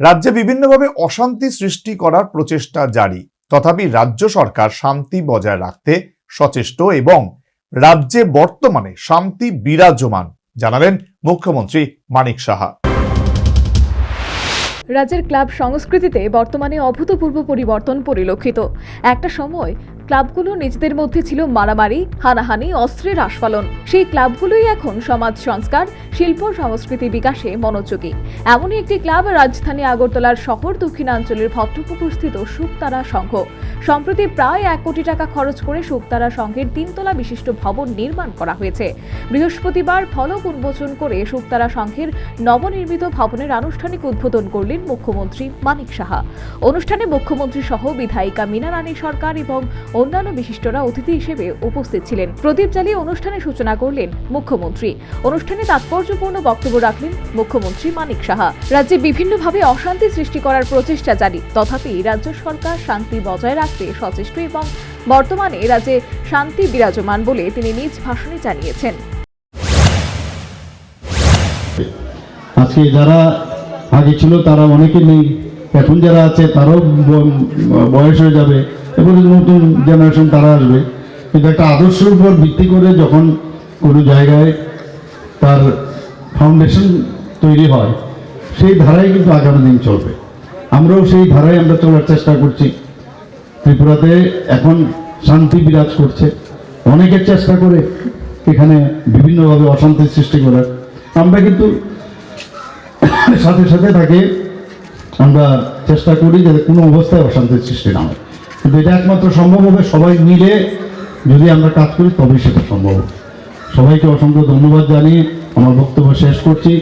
রাজ্যে বিভিন্নভাবে অশান্তি সৃষ্টি করার প্রচেষ্টা জারি। তথাপি রাজ্য সরকার শান্তি বজায় রাখতে সচেষ্ট এবং রাজ্যে বর্তমানে শান্তি বিরাজমান, জানালেন মুখ্যমন্ত্রী মানিক সাহা। রাজ্যের ক্লাব সংস্কৃতিতে বর্তমানে অভূতপূর্ব পরিবর্তন পরিলক্ষিত। একটা সময় ক্লাবগুলো নিজেদের মধ্যে ছিল মারামারি, হানাহানি, অস্ত্রের আস্ফালন। সেই ক্লাবগুলোই এখন সমাজ সংস্কার, শিল্প, সংস্কৃতি বিকাশে মনোযোগী। এমনই একটি ক্লাব রাজধানী আগরতলার শহর দক্ষিণাঞ্চলের ভট্টপুকুরস্থিত শুকতারা সংঘ। সম্প্রতি প্রায় এক কোটি টাকা খরচ করে শুকতারা সংঘের তিনতলা বিশিষ্ট ভবন নির্মাণ করা হয়েছে। বৃহস্পতিবার ফলক উন্মোচন করে শুকতারা সংঘের নবনির্মিত ভবনের আনুষ্ঠানিক উদ্বোধন করলেন মুখ্যমন্ত্রী মানিক সাহা। অনুষ্ঠানে মুখ্যমন্ত্রী সহ বিধায়িকা মীনা রানী সরকার এবং অন্যান্য বিশিষ্টরা অতিথি হিসেবে উপস্থিত ছিলেন। প্রদীপ জ্বালিয়ে অনুষ্ঠানের সূচনা করলেন মুখ্যমন্ত্রী। অনুষ্ঠানে তাৎপর্যপূর্ণ বক্তব্য রাখলেন মুখ্যমন্ত্রী মানিক সাহা। রাজ্যে বিভিন্নভাবে অশান্তি সৃষ্টি করার প্রচেষ্টা জারি। তথাপি রাজ্য সরকার শান্তি বজায় রাখতে সচেষ্ট এবং বর্তমানে রাজ্যে শান্তি বিরাজমান বলে তিনি নিজ ভাষণে জানিয়েছেন। আজকে যারা আগে ছিল, তারা অনেকে নেই। এখন যারা আছে, তারাও বয়স হয়ে যাবে। এবারে নতুন জেনারেশন তারা আসবে, কিন্তু একটা আদর্শের উপর ভিত্তি করে যখন কোনো জায়গায় তার ফাউন্ডেশন তৈরি হয়, সেই ধারাই কিন্তু আগামী দিন চলবে। আমরাও সেই ধারায় আমরা চলার চেষ্টা করছি। ত্রিপুরাতে এখন শান্তি বিরাজ করছে। অনেকের চেষ্টা করে এখানে বিভিন্নভাবে অশান্তি সৃষ্টি করার। আমরা কিন্তু সাথে সাথে তাকে আমরা চেষ্টা করি যাতে কোনো অবস্থায় অশান্তির সৃষ্টি না হয়। কিন্তু এটা একমাত্র সম্ভব হবে সবাই মিলে যদি আমরা কাজ করি, তবেই সেটা সম্ভব। সবাইকে অসংখ্য ধন্যবাদ জানিয়ে আমার বক্তব্য শেষ করছি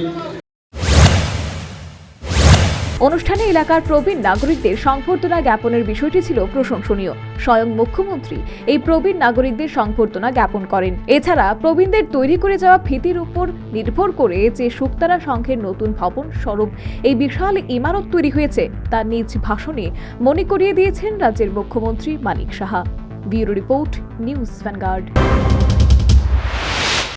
অনুষ্ঠানে এলাকার প্রবীণ নাগরিকদের সংবর্ধনা জ্ঞাপনের বিষয়টি ছিল প্রশংসনীয়। স্বয়ং মুখ্যমন্ত্রী এই প্রবীণ নাগরিকদের সংবর্ধনা জ্ঞাপন করেন। এছাড়া প্রবীণদের তৈরি করে যাওয়া ফিতির উপর নির্ভর করে যে শুক্তারা সংঘের নতুন ভবন স্বরূপ এই বিশাল ইমারত তৈরি হয়েছে, তা নিজ ভাষণে মনে করিয়ে দিয়েছেন রাজ্যের মুখ্যমন্ত্রী Manik Saha. Bureau report, news Vanguard.